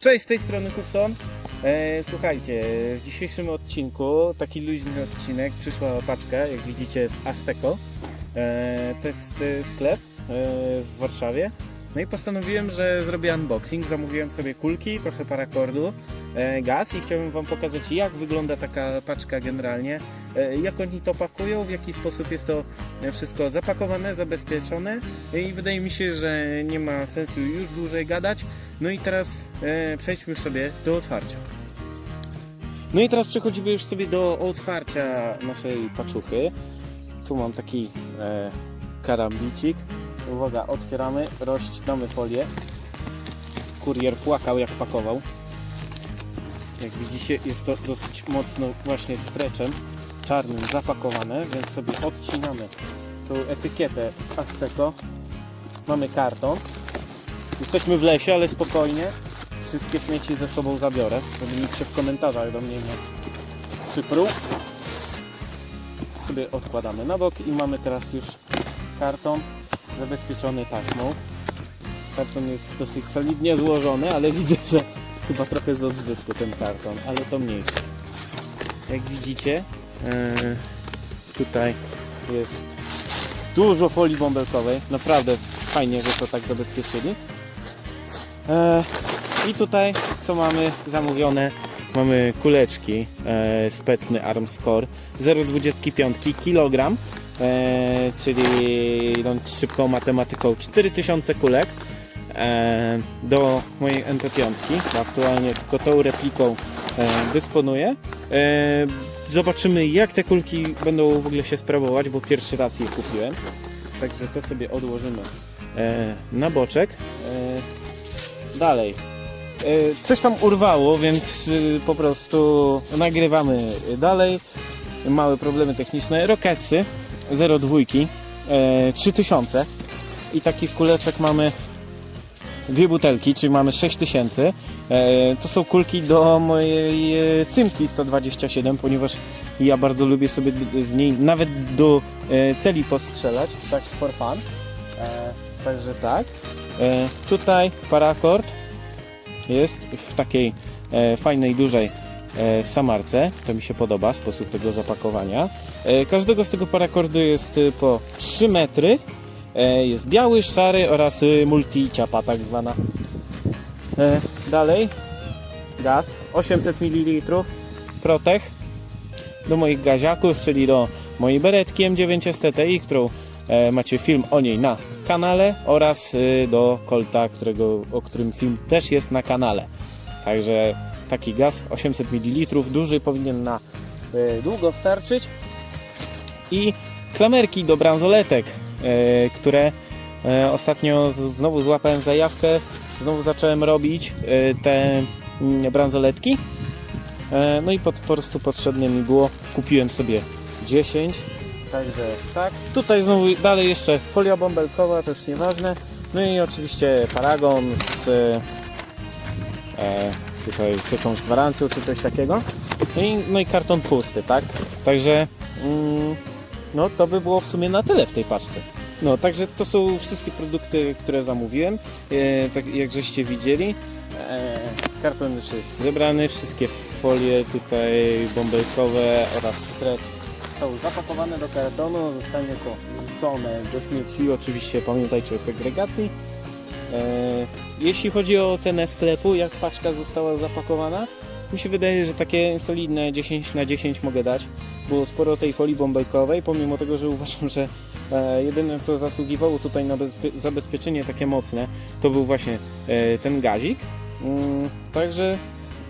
Cześć, z tej strony Hubson. E, słuchajcie, w dzisiejszym odcinku, taki luźny odcinek, przyszła paczka, jak widzicie, z Azteco. E, to jest e, sklep w Warszawie. No i postanowiłem, że zrobię unboxing. Zamówiłem sobie kulki, trochę parakordu, e, gaz i chciałbym Wam pokazać, jak wygląda taka paczka generalnie, e, jak oni to pakują, w jaki sposób jest to e, wszystko zapakowane, zabezpieczone i wydaje mi się, że nie ma sensu już dłużej gadać. No i teraz e, przejdźmy już sobie do otwarcia. No i teraz przechodzimy już sobie do otwarcia naszej paczuchy. Tu mam taki e, karambicik. Uwaga, otwieramy, rozcinamy folię. Kurier płakał jak pakował. Jak widzicie jest to dosyć mocno właśnie streczem czarnym zapakowane, więc sobie odcinamy tą etykietę z Azteco. Mamy karton. Jesteśmy w lesie, ale spokojnie. Wszystkie śmieci ze sobą zabiorę, żeby nikt się w komentarzach do mnie nie przypruł. Sobie odkładamy na bok i mamy teraz już karton zabezpieczony taśmą. Karton jest dosyć solidnie złożony, ale widzę, że chyba trochę z odzysku ten karton, ale to mniejsze. Jak widzicie, e, tutaj jest dużo folii bąbelkowej. Naprawdę fajnie, że to tak zabezpieczyli. E, I tutaj co mamy zamówione? Mamy kuleczki e, specny Armscore 0,25 kg, e, czyli no, szybką matematyką 4000 kulek e, do mojej MP5, bo aktualnie tylko tą repliką e, dysponuję. E, zobaczymy jak te kulki będą w ogóle się sprawować, bo pierwszy raz je kupiłem. Także to sobie odłożymy e, na boczek. E, Dalej. E, Coś tam urwało, więc y, po prostu nagrywamy dalej. Małe problemy techniczne. Roketsy 0,2 e, 3000 i takich kuleczek mamy dwie butelki, czyli mamy 6000. E, To są kulki do mojej e, cymki 127, ponieważ ja bardzo lubię sobie z niej nawet do e, celi postrzelać, tak for fun. E, Także tak. E, Tutaj parakord jest w takiej e, fajnej, dużej e, samarce. To mi się podoba, sposób tego zapakowania. E, każdego z tego parakordu jest po 3 metry. Jest biały, szary oraz multi-ciapa tak zwana. Dalej gaz 800 ml Protech do moich gaziaków, czyli do mojej beretki M9 STTI, którą macie film o niej na kanale oraz y, do Colta, którego, o którym film też jest na kanale. Także taki gaz 800 ml, duży, powinien na y, długo starczyć. I klamerki do bransoletek, y, które ostatnio znowu złapałem zajawkę, znowu zacząłem robić te mm, bransoletki. E, No i po, po prostu potrzebne mi było, kupiłem sobie 10 Także tak. Tutaj znowu dalej jeszcze folia bąbelkowa, też nieważne. No i oczywiście paragon z e, tutaj z jakąś gwarancją czy coś takiego. No i, no i karton pusty, tak? Także mm, no to by było w sumie na tyle w tej paczce. No, także to są wszystkie produkty, które zamówiłem, e, tak jak żeście widzieli. E, karton już jest zebrany, wszystkie folie tutaj bąbelkowe oraz stretch są zapakowane do kartonu, zostanie to wrzucone do śmieci. Oczywiście pamiętajcie o segregacji. E, jeśli chodzi o cenę sklepu, jak paczka została zapakowana, mi się wydaje, że takie solidne 10 na 10 mogę dać. Było sporo tej folii bąbelkowej, pomimo tego, że uważam, że e, jedyne co zasługiwało tutaj na bezpie- zabezpieczenie takie mocne, to był właśnie e, ten gazik. Mm, także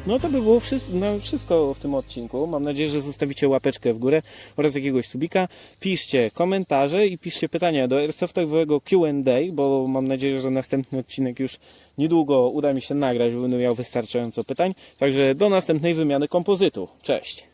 no to by było wszystko, no, wszystko w tym odcinku. Mam nadzieję, że zostawicie łapeczkę w górę oraz jakiegoś subika. Piszcie komentarze i piszcie pytania do airsoftowego Q&A, bo mam nadzieję, że następny odcinek już niedługo uda mi się nagrać, bo będę miał wystarczająco pytań. Także do następnej wymiany kompozytu. Cześć!